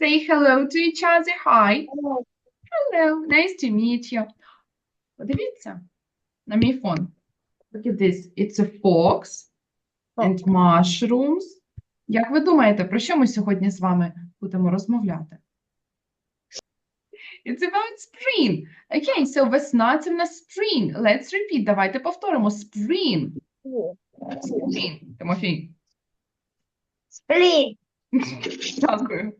Say hello to each other. Hi. Hello. Nice to meet you. Подивіться на мій фон. Look at this. It's a fox and mushrooms. Як ви думаєте, про що ми сьогодні з вами будемо розмовляти? It's about spring. Okay, so весна це в нас spring. Let's repeat. Давайте повторимо. Spring. Spring. Тимофій. Сплин. Дякую.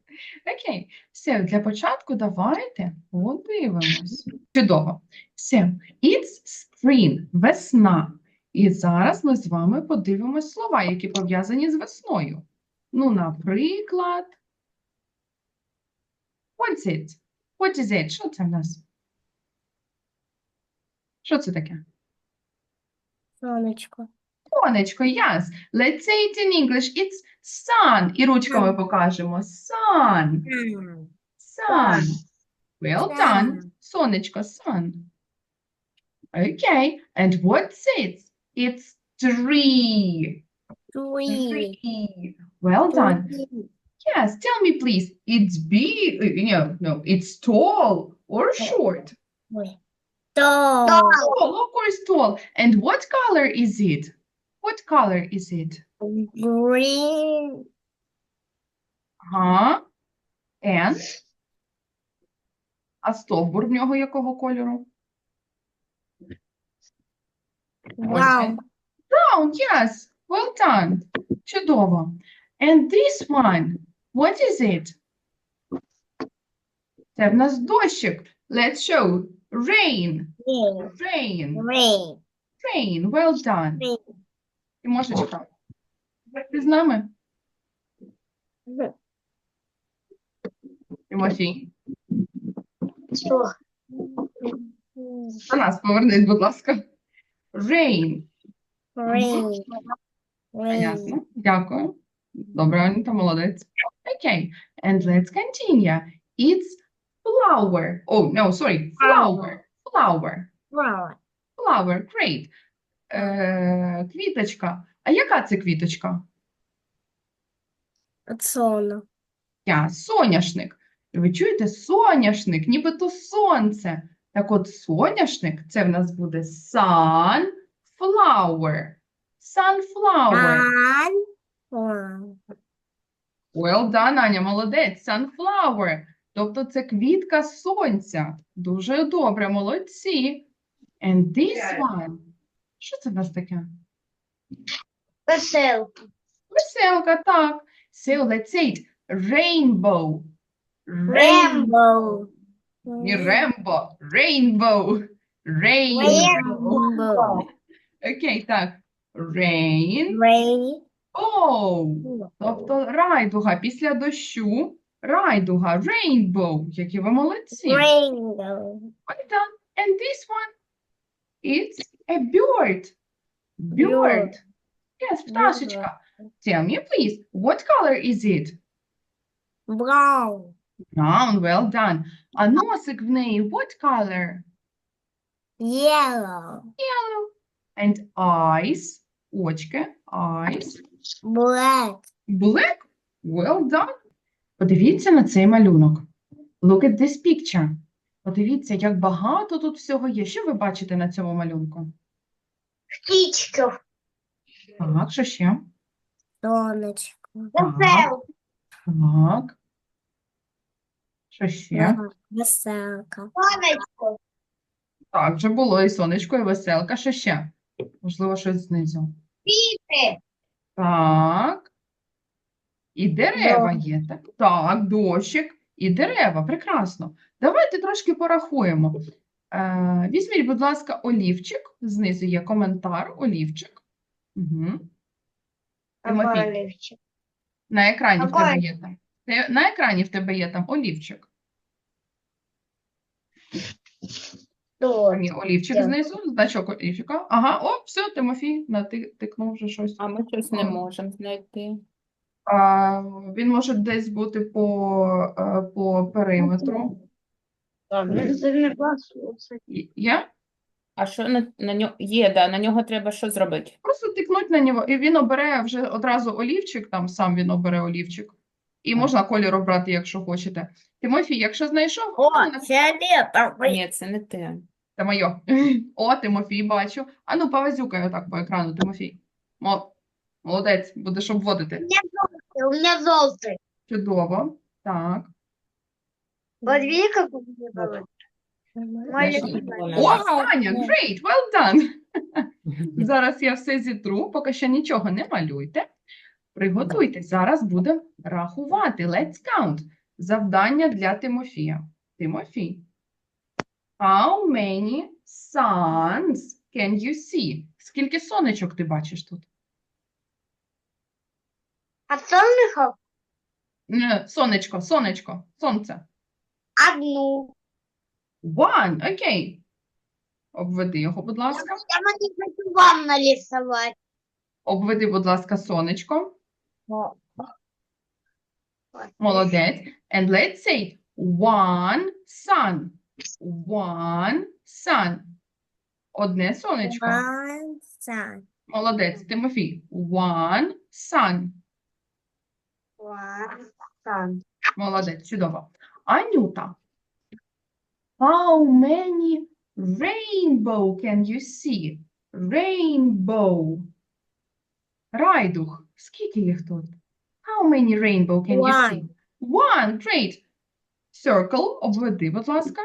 Окей. Все, для початку давайте подивимось. Чудово. Все. It's spring. Весна. І зараз ми з вами подивимось слова, які пов'язані з весною. Ну, наприклад. What's it? What is it? Що це в нас? Що це таке? Сонечко. Сонечко, yes. Let's say it in English. It's sun. І ручками покажемо. Sun. Sun. Well done. Sun. Сонечко, sun. Okay. And what's it? It's tree. Трee. Tree. Well done. Yes. Tell me, please. It's big. No, no. It's tall or short. Тол. Tall, of course, tall. And what color is it? What color is it? Green. Ага. And? А стовбур в нього якого кольору? Brown. Brown, yes. Well done. Чудово. And this one, what is it? Це в нас дощик. Let's show. Rain. Rain. Green. Rain. Well done. Green. Тимошечка, ти з нами? Тимофій, Що? до нас повернись, будь ласка. Rain. Green. Ясно. Дякую. Добре, Аніта, молодець. Окей. And let's continue. It's flower. Oh, no, sorry. Flower. Flower. Brown. Flower. Great. Е, квіточка. А яка це квіточка? Соно. Я соняшник. Ви чуєте? Соняшник, нібито сонце. Так от соняшник це в нас буде sunflower. Sunflower. Well done, Аня, молодець. Sunflower. Тобто це квітка сонця. Дуже добре, молодці. And this one. Що це в нас таке? Веселка. Веселка, так. So let's say it. Rainbow. Рембо. Не Рембо. Rainbow. Rainbow. Рембо. Окей, так. Rain. Рей. Oh. Тобто райдуга після дощу. Райдуга. Rainbow. Які ви молодці. Рейнбо. Well done. And this one, it's a bird. Bird. Yes, пташечка. Tell me, please, what color is it? Brown. Brown, well done. А носик в неї, what color? Yellow. Yellow. And eyes, очки, eyes, Black. black, well done. Подивіться на цей малюнок. Look at this picture. Подивіться, як багато тут всього є. Що ви бачите на цьому малюнку? Птичка. Так, що ще? Сонечко. Так. Так. Що ще? Веселка. Ну, Так, вже було і сонечко, і веселка. Що ще? Можливо, щось знизу. Так. І дерева є, так? Так, дощик і дерева. Прекрасно. Давайте трошки порахуємо. Е, візьміть, будь ласка, олівчик. Знизу є коментар, олівчик. Угу. Тимофій, на екрані в тебе є там. На екрані в тебе є там олівчик. Ні, олівчик Так. знизу, значок олівчика. Ага, о, все, Тимофій натикнув вже щось. А ми щось не можемо знайти. А, він може десь бути по, е, по периметру. І- Є? А що на, на нього є, да, на нього треба що зробити? Просто тикнуть на нього, і він обере вже одразу олівчик, там сам він обере олівчик. І можна колір обрати, якщо хочете. Тимофій, якщо знайшов, О, ну, на- фиолетовый. Ні, це не те. Це моє. О, Тимофій, бачу. А ну, повазюкай отак по екрану, Тимофій. Мо- Молодець, будеш обводити. У меня желтый. Чудово. Так. Вот види, как у меня было? Маленький. Саня, great, well done. Зараз я все зітру, поки ще нічого не малюйте. Приготуйтесь, зараз будемо рахувати. Let's count. Завдання для Тимофія. Тимофій. How many suns can you see? Скільки сонечок ти бачиш тут? А солнышко Е, Сонечко, сонечко, сонце. Одну. One, окей. Обведи його, будь ласка. Я могу хочу вам нарисовать. Обведи, будь ласка, сонечко. Молодець. And let's say one sun. One sun. Одне сонечко. One sun. Молодець. Тимофій. One sun. One sun. Молодець. Чудово. Анюта. How many rainbow can you see? Rainbow. Райдух. Скільки їх тут? How many rainbow can you see? One. Great. Circle. Обведи, будь ласка.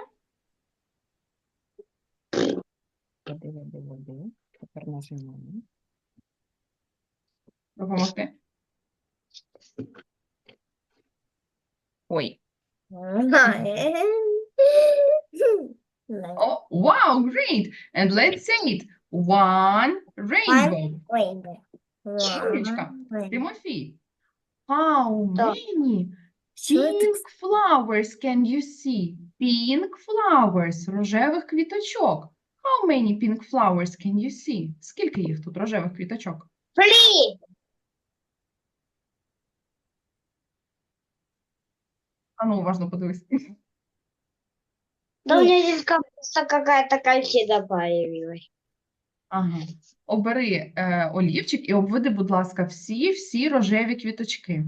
Тепер нажимаємо. Допомогти. Ой, Oh, wow, great. And let's say it. One rainbow. Сонечка, Тимофій. How many pink flowers can you see? Pink flowers, рожевих квіточок. How many pink flowers can you see? Скільки їх тут рожевих квіточок? Фри! Ну, уважно подивись. Да у меня здесь как какая-то картина появилась. Ага. Обери е, олівчик і обведи, будь ласка, всі-всі рожеві квіточки.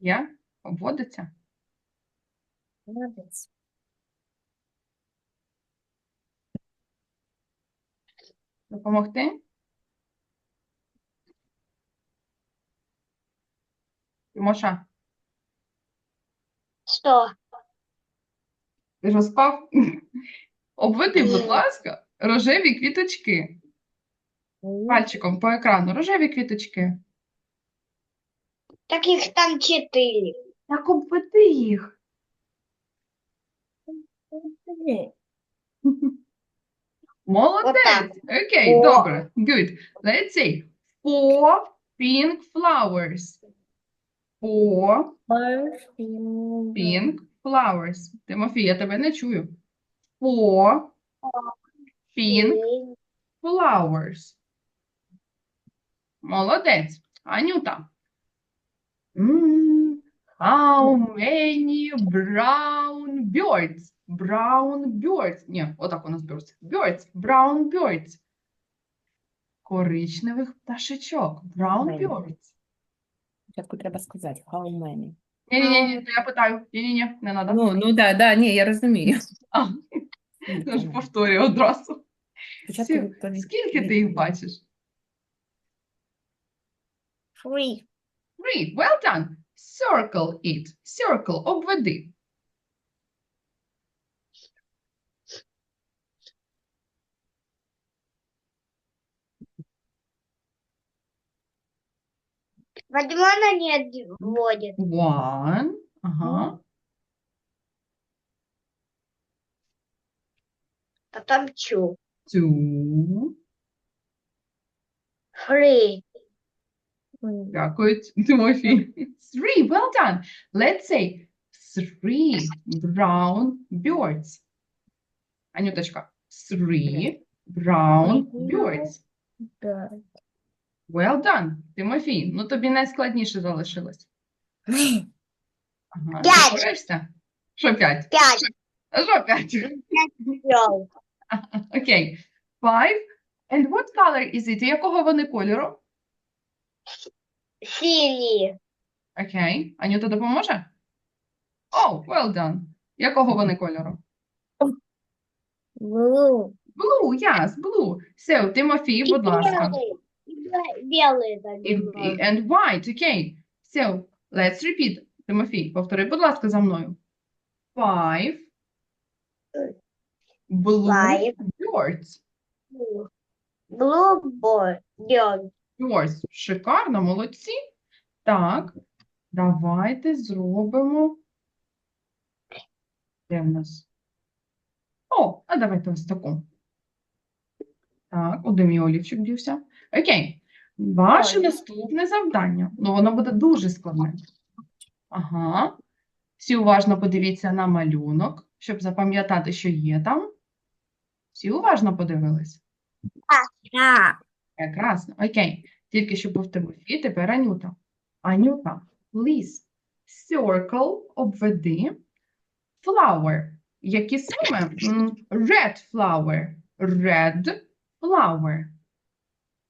Є? Обводиться? Молодец. Допомогти? Тимоша, Что? ти ж спав? Обведи, будь Ні. ласка, рожеві квіточки. Пальчиком по екрану. Рожеві квіточки. Таких там четыре. Так обведи їх. Молодець. Окей, О. добре. Good. Let's say four pink flowers. Four pink flowers. Тимофій, я тебе не чую. Four pink flowers. Молодець. Анюта. М, How many brown birds? Brown birds. Ні, отак у нас birds. Birds. Brown birds. Коричневих пташечок. Brown Мені. birds. спочатку треба сказати, how many. Ні-ні-ні, я питаю. Ні-ні-ні, не треба. Ну, ну, да, да, ні, я розумію. А, я ж повторюю одразу. Спочатку Сі- відповідь- Скільки ти їх відповідь. бачиш? Three. Great, well done. Circle it. Circle, обведи. Почему она не отводит? One. Ага. Потом чу. Two. Three. Дякую, Тимофій. Three, well done. Let's say three brown birds. Анюточка, three brown birds. Well done. Тимофій, ну тобі найскладніше залишилось. Ага, ти П'ять. впораєшся? Що п'ять? Пять. Що? Ёлка. Окей. Five. And what color is it? Якого вони кольору? Синий. Окей. Анюта допоможе? Oh, well done. Якого вони кольору? Blue. Blue, yes, blue. So, Тимофій, будь ласка. Белый. Бе- Белый там І- немного. And white, окей. So, let's repeat. Тимофій, повтори, будь ласка, за мною. Five. Blue Five. birds. Blue. Bird. Birds. Шикарно, молодці. Так, давайте зробимо. Де в нас? О, а давайте ось таку. Так, один мій олівчик дівся. Окей. Ваше Ой. наступне завдання. Ну, воно буде дуже складне. Ага. Всі уважно подивіться на малюнок, щоб запам'ятати, що є там. Всі уважно подивились? Прекрасно. Окей. Тільки що був Тимофій, тепер Анюта. Анюта, please, circle, обведи, flower. Які саме? Red flower. Red flower.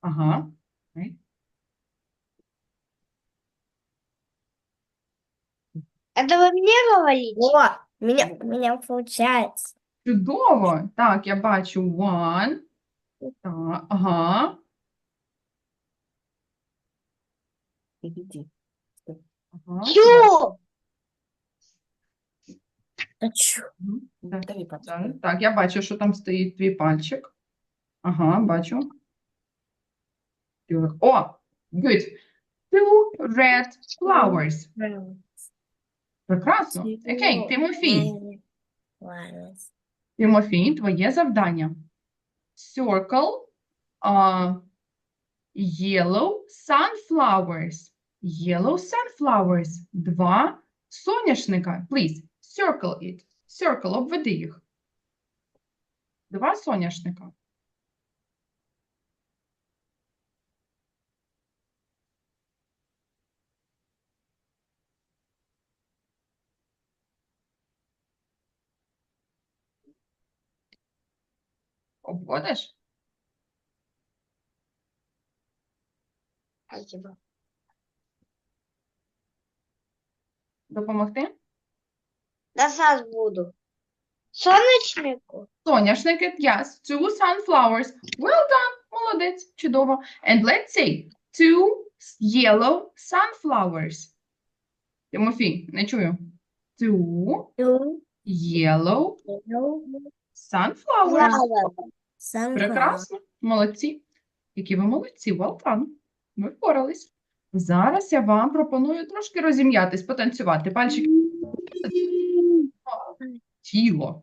Ага. Окей. Это вы мне говорите? О, у меня, у меня получается. Чудово. Так, я бачу one. Так, ага. Іди. ага. Чу. А чё? Мгм. Да. Давай, папа. Зараз. Так, я бачу, що там стоїть твій пальчик. Ага, бачу. Ти- О, good. Two red flowers. Прекрасно. Окей, Тимофій. Тимофій, твоє завдання. Circle uh, yellow sunflowers. Yellow sunflowers. Два соняшника. Please, circle it. Circle, обведи їх. Два соняшника. Обводиш? Спасибо. Допомогти? Да сейчас буду. Сонечнику. Соняшники, yes, two sunflowers. Well done, молодець, чудово. And let's say two yellow sunflowers. Тимофій, не чую. Two yellow sunflowers. Прекрасно, молодці. Які ви молодці, well done. Ви впорались. Зараз я вам пропоную трошки розім'ятись, потанцювати. Пальчики тіло.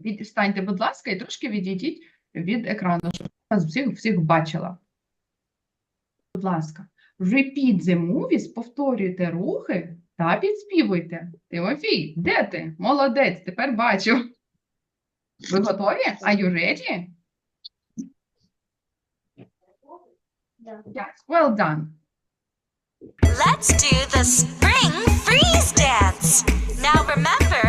Відстаньте, будь ласка, і трошки відійдіть від екрану, щоб я вас всіх, всіх бачила. Будь ласка, repeat the movies, повторюйте рухи та підспівуйте. Тимофій, де ти? Молодець, тепер бачу. Ви готові? Are you ready? Да. Yes, well done. Let's do the spring freeze dance. Now remember,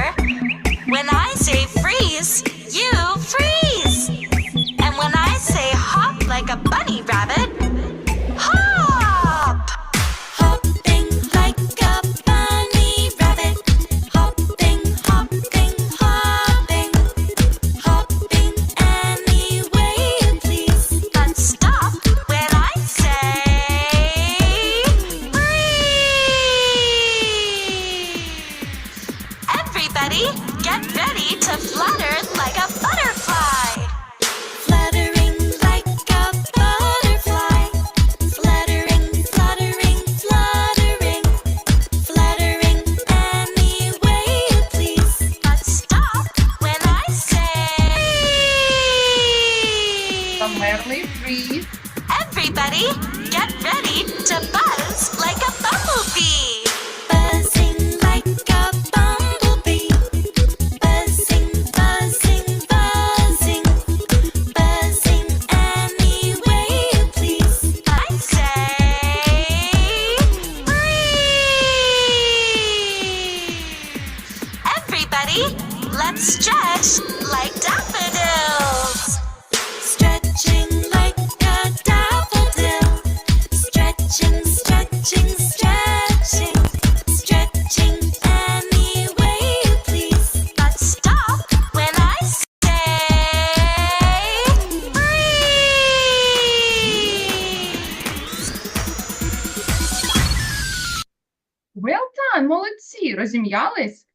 розім'ялись?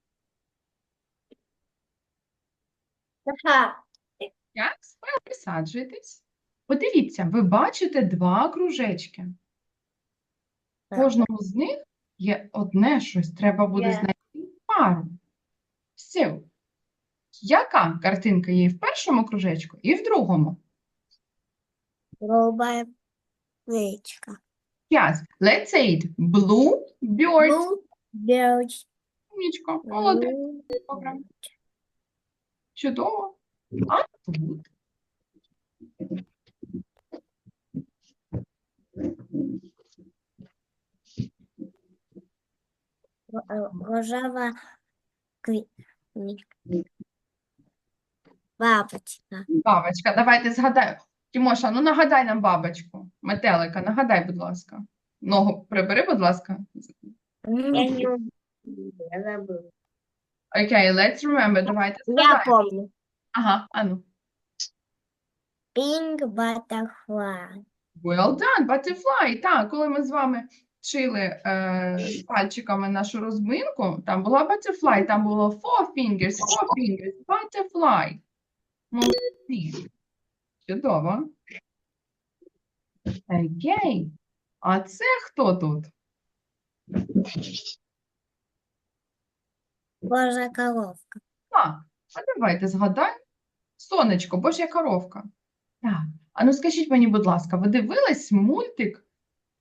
Yes, well, присаджуйтесь. Подивіться, ви бачите два кружечки. В кожному з них є одне щось, треба буде Є. знайти пару. So, яка картинка є в першому кружечку, і в другому? Голубая. Yes, let's say it. Blue bird. Blue bird. Умнічко, молодець, добре. Чудово. А тут? ро- рожава кви- ні- бабочка. Бабочка, давайте згадаємо. Тимоша, ну нагадай нам бабочку. Метелика, нагадай, будь ласка. Ногу прибери, будь ласка. Я не я забыла. Окей, let's remember. Давайте Я згадаємо. помню. Ага, ану. Pink butterfly. Well done, butterfly. Так, коли ми з вами вчили е, пальчиками нашу розминку, там була butterfly, там було four fingers, four fingers, butterfly. Молодці. Чудово. Окей. А це хто тут? Божа коровка. Так, а давайте згадаємо. Сонечко, божа коровка. Так, а ну скажіть мені, будь ласка, ви дивились мультик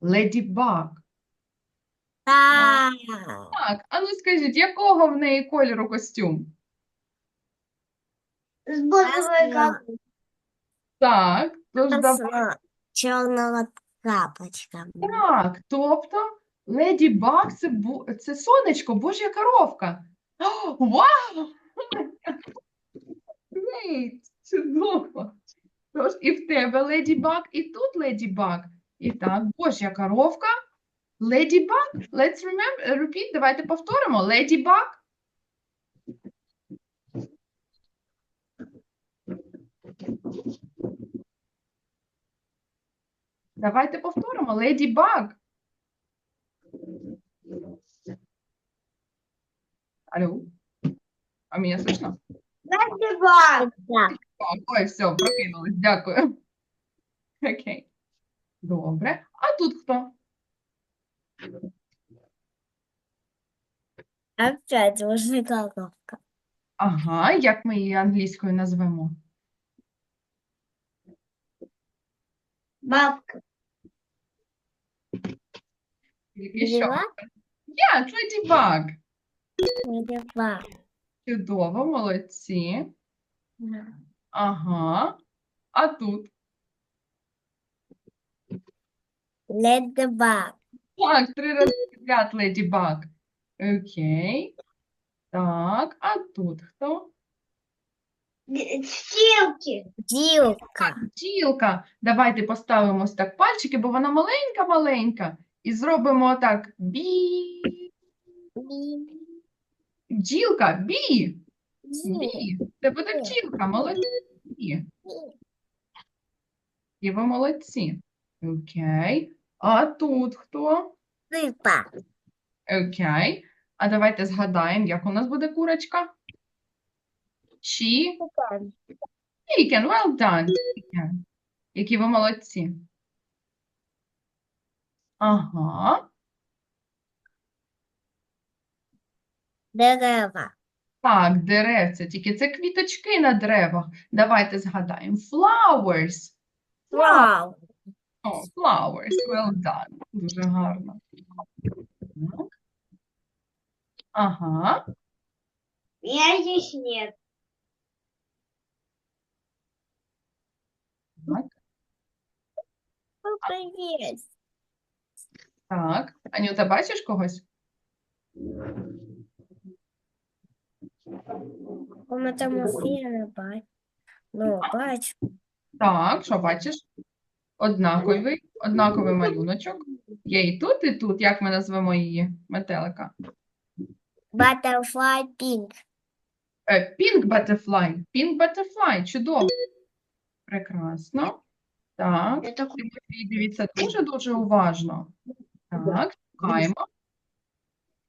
Леді Баг? Так. Так, а ну скажіть, якого в неї кольору костюм? С базовой Красного. Так, тож давай. Чорного крапочка. Так, тобто Леді Баг це, бу- це сонечко, божа коровка. Вау! Great! Чудово! Тож і в тебе Леді Баг, і тут Леді Баг. І так, божа коровка. Леді Баг. Let's remember, repeat, давайте повторимо. Леді Баг. Давайте повторимо. Леді Баг. Алло? А меня слышно? Так. Так, ой, все, прокинулась, дякую. Окей. Добре. А тут хто? Опять божа коровка. Ага, як ми її англійською назвемо? Бабка. Тільки що? Yes, Ladybug. Медведь. Чудово, молодці. Ага. А тут? Ледбак. Так, три рази підряд Ladybug. Окей. Так, а тут хто? Силки. Ділка. Бджілка. Давайте поставимо ось так пальчики, бо вона маленька-маленька. І зробимо так. Бі. Бджілка, бі. Бі. Це буде бджілка, молодці. І ви молодці. Окей. А тут хто? Сипа. Окей. А давайте згадаємо, як у нас буде курочка. She. Chicken. Well done. Chicken. Які ви молодці. Ага. Дерева. Так, деревця, тільки це квіточки на деревах. Давайте згадаємо. Flowers. Вау. О, flowers. Well done. Дуже гарно. Так. Ага. Меня здесь нет. Так. Что есть? Так. Анюта, бачиш когось? Como там фіни бач. Ну, бач. Так, що бачиш? Однаковий, однаковий малюночок. Є і тут, і тут. Як ми назвемо її? Метелика. Butterfly pink. Е, Pink butterfly. Pink butterfly. Чудово. Прекрасно. Так. Я Тимофій, дивіться дуже-дуже уважно. Так, шукаємо.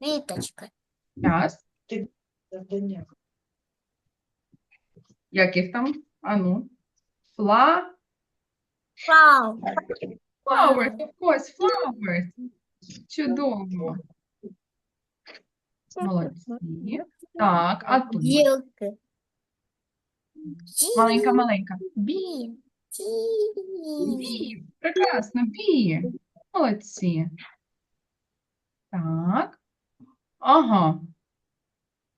Квіточка. Час. Яких там? Ану. Фла. Flower. Flowers, of course, flowers. Чудово. Молодці. Так, а тут? Ділки. Маленька, маленька. Бі. Бі. Прекрасно, бі. Молодці. Так. Ага.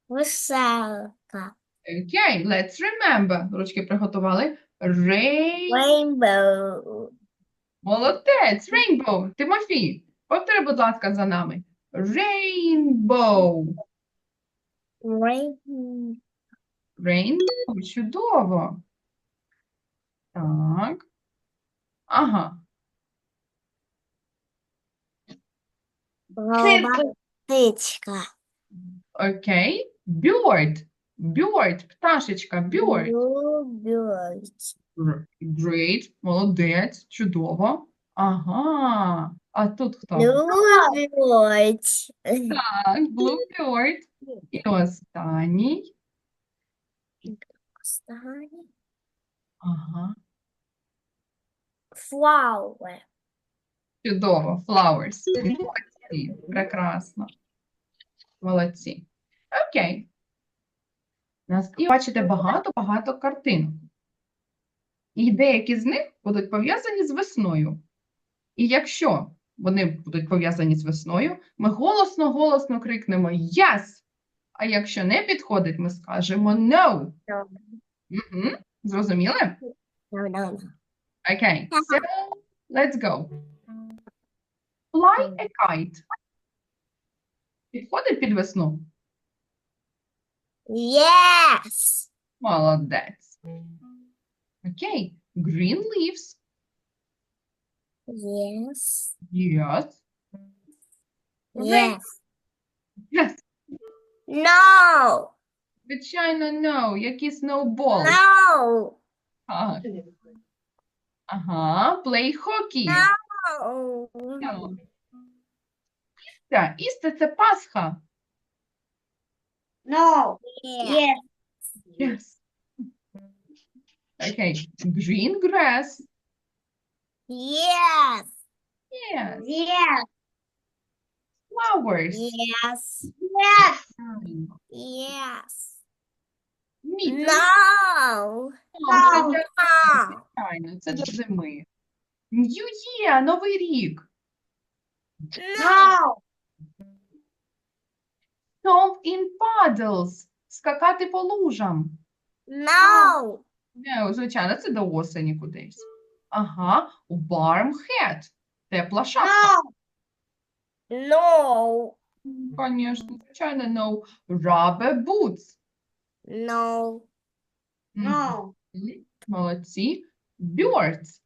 Веселка. Окей, let's remember. Ручки приготували. Rain. Rainbow. Молодець, rainbow. Тимофій, повтори, будь ласка, за нами. Rainbow. Rain. Rainbow, чудово. Так. Ага. Голова. Птичка. Окей. Bird. Bird, пташечка, bird. Любить. Р- Great, молодець, чудово. Ага. А тут хто? Любить. Так, bluebird. І останній. Останній. Ага. Flower. Чудово, flowers. Молодці, прекрасно. Молодці. Окей. Нас і бачите багато-багато картинок. І деякі з них будуть пов'язані з весною. І якщо вони будуть пов'язані з весною, ми голосно-голосно крикнемо Yes! А якщо не підходить, ми скажемо No. Угу. Зрозуміли? No. Okay, so let's go. Fly a kite. Підходить під весну? Yes. Молодець. Окей. Green leaves. Yes. Yes. Yes. Yes. No. Звичайно, no. Які snowball. No. Так. Ага. Play hockey. No. No. Так, Істе це Пасха. No. Yes. Yes. Yes. Okay. Green grass. Yes. Yes. Yes. Flowers. Yes. Yes. Yes. Meat. No. Це для No. Звичайно, це до зими. New Year, Новий рік. No. Stomp in puddles. Скакати по лужам. No. Не, звичайно, це до осені кудись. Ага, warm hat. Тепла шапка. No. No. Звісно, звичайно, no. Rubber boots. No. Мгм. No. Молодці. Birds.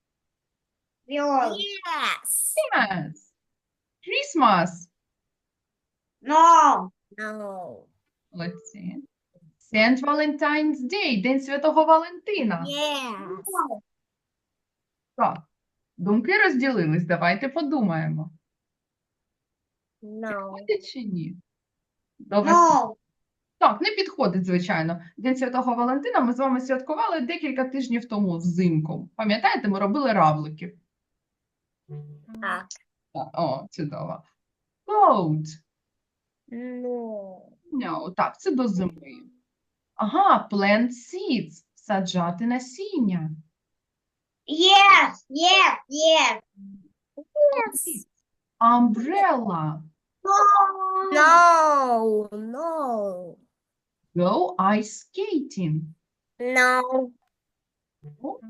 Yes. Yes. Yes. Christmas. No. No. Молодці. St. Valentine's Day. День Святого Валентина. Yes. Так, думки розділились, давайте подумаємо. No. Підходить чи ні? Добре. No. Так, не підходить, звичайно. День Святого Валентина ми з вами святкували декілька тижнів тому взимку. Пам'ятаєте, ми робили равлики. Так. Так, О, чудово. Coat. No. No, так, це до зими. Ага, plant seeds. Саджати насіння. Yes. Yes. Yes. Yes. Umbrella. No. No. No. Go ice skating. No.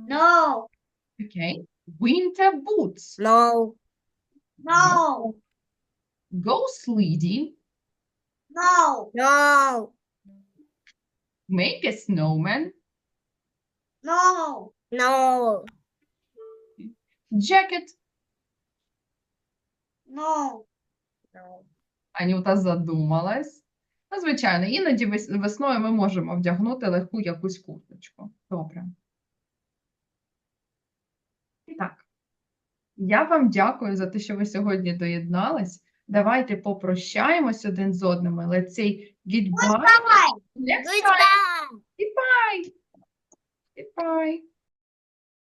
No. Okay. Winter boots. No. No. Go sledding. No. No. Make a snowman. No. No. Jacket. No. No. Анюта задумалась. Ну, звичайно, іноді вес- весною ми можемо вдягнути легку якусь курточку. Добре. Так. Я вам дякую за те, що ви сьогодні доєднались. Давайте попрощаємось один з одним. але цей goodbye. Goodbye. Goodbye. Goodbye.